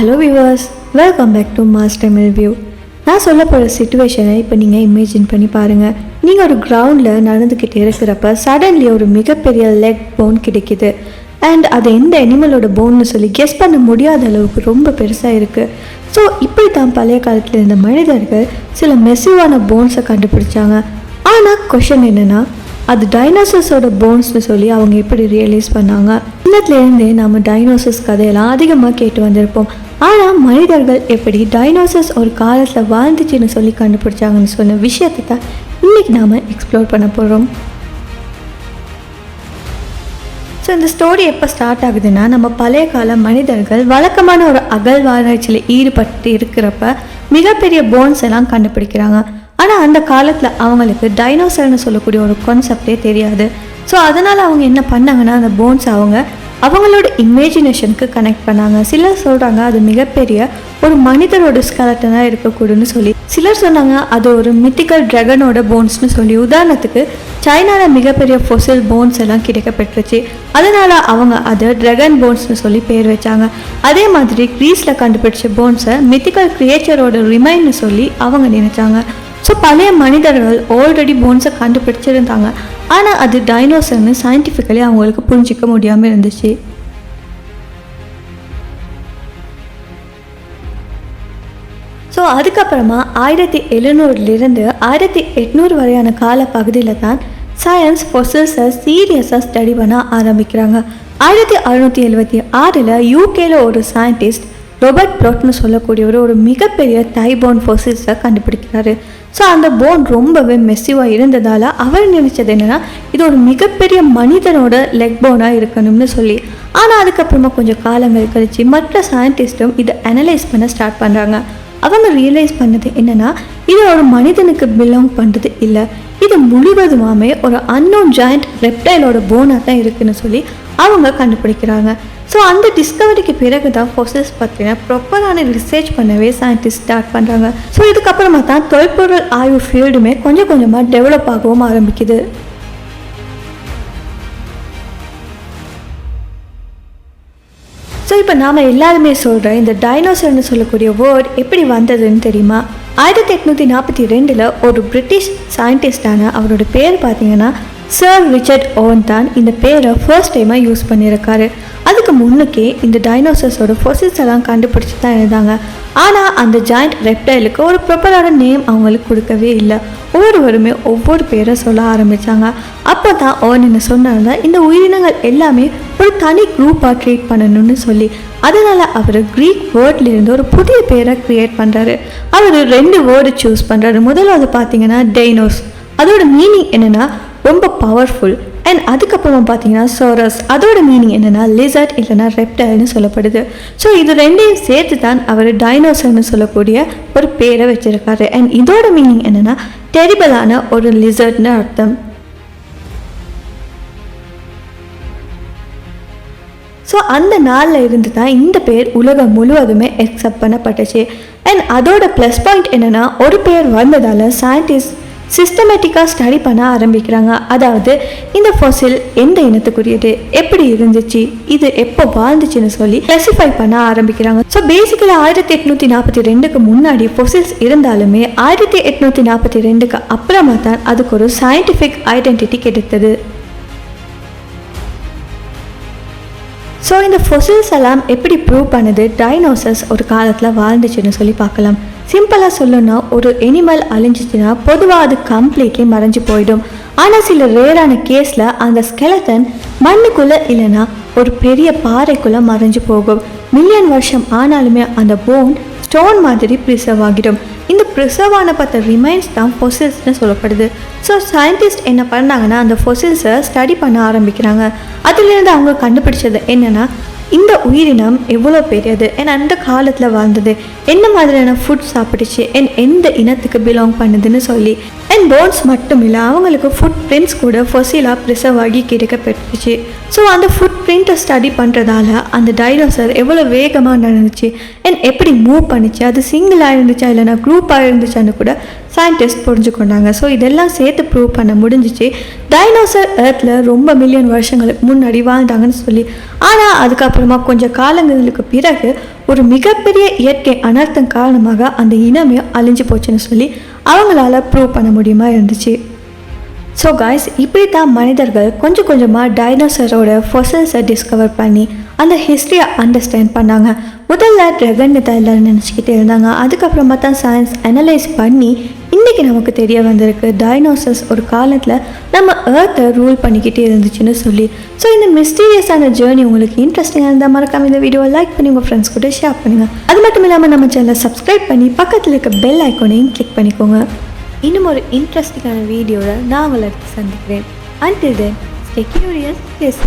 Hello viewers welcome back to mass Tamil view நான் சொல்ல போகிற சுச்சுவேஷனை இப்போ நீங்கள் இமேஜின் பண்ணி பாருங்கள் நீங்கள் ஒரு கிரவுண்டில் நடந்துக்கிட்டு இருக்கிறப்ப சடன்லி ஒரு மிகப்பெரிய லெக் போன் கிடைக்குது. அண்ட் அது எந்த அனிமலோட போன்னு சொல்லி கெஸ் பண்ண முடியாத அளவுக்கு ரொம்ப பெருசாக இருக்குது ஸோ இப்படி தான் பழைய காலத்தில் இருந்த மனிதர்கள் சில மெசிவான போன்ஸை கண்டுபிடிச்சாங்க. ஆனால் கொஷன் என்னென்னா அது டைனோசர்ஸோட போன்ஸ்னு சொல்லி அவங்க எப்படி ரியலைஸ் பண்ணாங்க? சின்னத்துலேருந்தே நம்ம டைனோசர்ஸ் கதையெல்லாம் அதிகமாக கேட்டு வந்திருப்போம். ஆனால் மனிதர்கள் எப்படி டைனோசர்ஸ் ஒரு காலத்தில் வாழ்ந்துச்சுன்னு சொல்லி கண்டுபிடிச்சாங்கன்னு சொன்ன விஷயத்தை தான் இன்றைக்கி நாம் எக்ஸ்ப்ளோர் பண்ண போகிறோம் ஸோ இந்த ஸ்டோரி எப்போ ஸ்டார்ட் ஆகுதுன்னா நம்ம பழைய கால மனிதர்கள் வழக்கமான ஒரு அகழ்வாராய்ச்சியில் ஈடுபட்டு இருக்கிறப்ப மிகப்பெரிய போன்ஸ் எல்லாம் கண்டுபிடிக்கிறாங்க. ஆனால் அந்த காலத்தில் அவங்களுக்கு டைனோசர்னு சொல்லக்கூடிய ஒரு கான்செப்டே தெரியாது. ஸோ அதனால் அவங்க என்ன பண்ணாங்கன்னா அந்த போன்ஸ் அவங்க அவங்களோட இமேஜினேஷனுக்கு கனெக்ட் பண்ணாங்க. சிலர் சொல்கிறாங்க அது மிகப்பெரிய ஒரு மனிதரோட ஸ்கெலட்டனாக இருக்கக்கூடுன்னு சொல்லி. சிலர் சொன்னாங்க அது ஒரு மித்திக்கல் ட்ராகனோட போன்ஸ்னு சொல்லி. உதாரணத்துக்கு சைனாவில் மிகப்பெரிய ஃபொசில் போன்ஸ் எல்லாம் கிடைக்கப்பட்டுருச்சு அதனால் அவங்க அதை ட்ரகன் போன்ஸ்னு சொல்லி பேர் வச்சாங்க. அதே மாதிரி க்ரீஸில் கண்டுபிடிச்ச போன்ஸை மித்திக்கல் கிரியேச்சரோட ரிமைன்னு சொல்லி அவங்க நினைச்சாங்க. ஸோ பழைய மனிதர்கள் ஆல்ரெடி போன்ஸை கண்டுபிடிச்சிருந்தாங்க. ஆனால் அது டைனோசர்னு சயின்டிஃபிக்கலி அவங்களுக்கு புரிஞ்சிக்க முடியாமல் இருந்துச்சு. ஸோ அதுக்கப்புறமா ஆயிரத்தி எழுநூறுலேருந்து ஆயிரத்தி எட்நூறு வரையான கால பகுதியில் தான் சயின்ஸ் ஃபொசில்ஸை சீரியஸாக ஸ்டடி பண்ண ஆரம்பிக்கிறாங்க. ஆயிரத்தி அறுநூற்றி எழுபத்தி ஆறில் யூகேல ஒரு சயின்டிஸ்ட் ரொபர்ட் ப்ரோட்னு சொல்லக்கூடியவர் ஒரு மிகப்பெரிய தைபோன் ஃபோசில்ஸை கண்டுபிடிக்கிறாரு. ஸோ அந்த போன் ரொம்பவே மெஸ்ஸிவாக இருந்ததால் அவர் நினச்சது என்னென்னா இது ஒரு மிகப்பெரிய மனிதனோட லெக் போனாக இருக்கணும்னு சொல்லி. ஆனால் அதுக்கப்புறமா கொஞ்சம் காலங்கள் கழித்து மற்ற சயின்டிஸ்ட்டும் இதை அனலைஸ் பண்ண ஸ்டார்ட் பண்ணுறாங்க அவங்க ரியலைஸ் பண்ணது என்னென்னா இது ஒரு மனிதனுக்கு பிலாங் பண்ணுறது இல்லை. இது முழுவதுமாமே ஒரு அன்னோன் ஜாயிண்ட் ரெப்டைலோட போனாக தான் இருக்குதுன்னு சொல்லி அவங்க கண்டுபிடிக்கிறாங்க. ஸோ அந்த டிஸ்கவரிக்கு பிறகு தான் ஃபோசில்ஸ் பற்றின ப்ராப்பரான ரிசர்ச் பண்ணவே சயின்டிஸ்ட் ஸ்டார்ட் பண்ணுறாங்க ஸோ இதுக்கப்புறமா தான் தொல்பொருள் ஆய்வு ஃபீல்டுமே கொஞ்சம் கொஞ்சமாக டெவலப் ஆகவும் ஆரம்பிக்குது. ஸோ இப்போ நாம் எல்லாருமே சொல்கிற இந்த டைனோசர்னு சொல்லக்கூடிய வேர்ட் எப்படி வந்ததுன்னு தெரியுமா? ஆயிரத்தி எட்நூற்றி நாற்பத்தி ரெண்டில் ஒரு பிரிட்டிஷ் சயின்டிஸ்டான அவரோட பேர் பார்த்தீங்கன்னா சர் ரிச்சர்ட் ஓன் தான் இந்த பேரை ஃபர்ஸ்ட் டைமாக யூஸ் பண்ணியிருக்காரு. அதுக்கு முன்னுக்கே இந்த டைனோசர்ஸோட ஃபொசில்ஸ் எல்லாம் கண்டுபிடிச்சி தான் இருந்தாங்க ஆனால் அந்த ஜாயிண்ட் ரெப்டைலுக்கு ஒரு ப்ராப்பரான நேம் அவங்களுக்கு கொடுக்கவே இல்லை. ஒவ்வொருவருமே ஒவ்வொரு பேரை சொல்ல ஆரம்பித்தாங்க அப்போ தான் ஓன் என்ன சொன்னாங்க இந்த உயிரினங்கள் எல்லாமே ஒரு தனி குரூப்பாக ட்ரீட் பண்ணணும்னு சொல்லி அதனால் அவர் க்ரீக் வேர்ட்லேருந்து ஒரு புதிய பேரை க்ரியேட் பண்ணுறாரு அவர் ரெண்டு வேர்டு சூஸ் பண்ணுறாரு முதலாவது பார்த்தீங்கன்னா டெய்னோஸ் அதோட மீனிங் என்னென்னா ரொம்ப பவர்ஃபுல் அண்ட் அதுக்கப்புறமா பார்த்தீங்கன்னா சோரஸ் அதோட மீனிங் என்னென்னா லிசர்ட் இல்லைன்னா ரெப்டைல்னு சொல்லப்படுது. ஸோ இது ரெண்டையும் சேர்த்து தான் அவர் டைனோசர்னு சொல்லக்கூடிய ஒரு பேரை வச்சுருக்காரு. அண்ட் இதோட மீனிங் என்னென்னா டெரிபிளான ஒரு லிசர்ட்னு அர்த்தம். ஸோ அந்த நாளில் இருந்து தான் இந்த பேர் உலகம் முழுவதுமே அக்செப்ட் பண்ணப்பட்டுச்சு. அண்ட் அதோட ப்ளஸ் பாயிண்ட் என்னென்னா ஒரு பேர் வந்ததால் சயின்டிஸ்ட் சிஸ்டமேட்டிக்காக ஸ்டடி பண்ண ஆரம்பிக்கிறாங்க. அதாவது இந்த ஃபொசில் எந்த இனத்துக்குரியது? எப்படி இருந்துச்சு? இது எப்போ வாழ்ந்துச்சுன்னு சொல்லி கிளாசிஃபை பண்ண ஆரம்பிக்கிறாங்க. ஸோ பேசிக்கலி ஆயிரத்தி எட்நூற்றி நாற்பத்தி ரெண்டுக்கு முன்னாடி ஃபொசில்ஸ் இருந்தாலுமே ஆயிரத்தி எட்நூற்றி நாற்பத்தி ரெண்டுக்கு அப்புறமா தான் அதுக்கு ஒரு சயின்டிஃபிக் ஐடென்டிட்டி கிடைத்தது. ஸோ இந்த ஃபொசில்ஸ் எல்லாம் எப்படி ப்ரூவ் பண்ணுது? டைனோசர்ஸ் ஒரு காலத்தில் வாழ்ந்துச்சுன்னு சொல்லி பார்க்கலாம். சிம்பிளாக சொல்லணும்னா ஒரு எனிமல் அழிஞ்சிச்சுன்னா பொதுவாக அது கம்ப்ளீட்லி மறைஞ்சு போயிடும். ஆனால் சில ரேரான கேஸில் அந்த ஸ்கெலட்டன் மண்ணுக்குள்ளே இல்லைன்னா ஒரு பெரிய பாறைக்குள்ளே மறைஞ்சு போகும். மில்லியன் வருஷம் ஆனாலுமே அந்த போன் ஸ்டோன் மாதிரி ப்ரிசர்வ் ஆகிடும். இந்த ப்ரிசர்வ் ஆன பார்த்த ரிமைன்ஸ் தான் ஃபொசில்ஸ்னு சொல்லப்படுது. ஸோ சயின்டிஸ்ட் என்ன பண்ணாங்கன்னா அந்த ஃபொசில்ஸை ஸ்டடி பண்ண ஆரம்பிக்கிறாங்க. அதுலேருந்து அவங்க கண்டுபிடிச்சது என்னென்னா இந்த உயிரினம் எவ்வளோ பெரியது? அண்ட் அந்த காலத்தில் வாழ்ந்தது என்ன மாதிரியான ஃபுட் சாப்பிட்டுச்சு? அண்ட் எந்த இனத்துக்கு பிலாங் பண்ணுதுன்னு சொல்லி. அண்ட் போன்ஸ் மட்டும் இல்லை அவங்களுக்கு ஃபுட் பிரிண்ட்ஸ் கூட ஃபொசிலாக ப்ரிசர்வ் ஆகி கிடைக்கப்பட்டுச்சு. ஸோ அந்த ஃபுட் பிரிண்ட்டை ஸ்டடி பண்ணுறதால அந்த டைனோசர் எவ்வளோ வேகமாக நடந்துச்சு? அண்ட் எப்படி மூவ் பண்ணிச்சு? அது சிங்கிளாக இருந்துச்சா? இல்லைனா குரூப்பாக இருந்துச்சான்னு கூட சயின்டிஸ்ட் புரிஞ்சுக்கொண்டாங்க. ஸோ இதெல்லாம் சேர்த்து ப்ரூவ் பண்ண முடிஞ்சிச்சு. டைனோசர் எர்த்தில் ரொம்ப மில்லியன் வருஷங்களுக்கு முன்னாடி வாழ்ந்தாங்கன்னு சொல்லி. ஆனால் அதுக்கப்புறமா கொஞ்சம் காலங்களுக்கு பிறகு ஒரு மிகப்பெரிய இயற்கை அனர்த்தம் காரணமாக அந்த இனமே அழிஞ்சு போச்சுன்னு சொல்லி அவங்களால ப்ரூவ் பண்ண முடியுமா இருந்துச்சு. ஸோ காய்ஸ் இப்படி தான் மனிதர்கள் கொஞ்சம் கொஞ்சமாக டைனோசரோட ஃபொசல்ஸை டிஸ்கவர் பண்ணி அந்த ஹிஸ்ட்ரியை அண்டர்ஸ்டாண்ட் பண்ணாங்க. முதல்ல ட்ரெகன்னு தான் எல்லோரும் நினச்சிக்கிட்டே இருந்தாங்க. அதுக்கப்புறமா தான் சயின்ஸ் அனலைஸ் பண்ணி இன்றைக்கி நமக்கு தெரிய வந்திருக்கு. டைனோசர்ஸ் ஒரு காலத்தில் நம்ம ஏர்த்தை ரூல் பண்ணிக்கிட்டே இருந்துச்சுன்னு சொல்லி. ஸோ இந்த மிஸ்டீரியஸான ஜேர்னி உங்களுக்கு இன்ட்ரெஸ்டிங்காக இருந்தால் மறக்காம இந்த வீடியோவை லைக் பண்ணி உங்கள் ஃப்ரெண்ட்ஸ் கூட ஷேர் பண்ணுங்கள் அது மட்டும் இல்லாமல் நம்ம சேனலை சப்ஸ்கிரைப் பண்ணி பக்கத்தில் இருக்க பெல் ஐக்கோனையும் கிளிக் பண்ணிக்கோங்க. இன்னும் ஒரு இன்ட்ரெஸ்டிங்கான வீடியோவில் நான் உங்களை சந்திக்கிறேன். Until then stay curious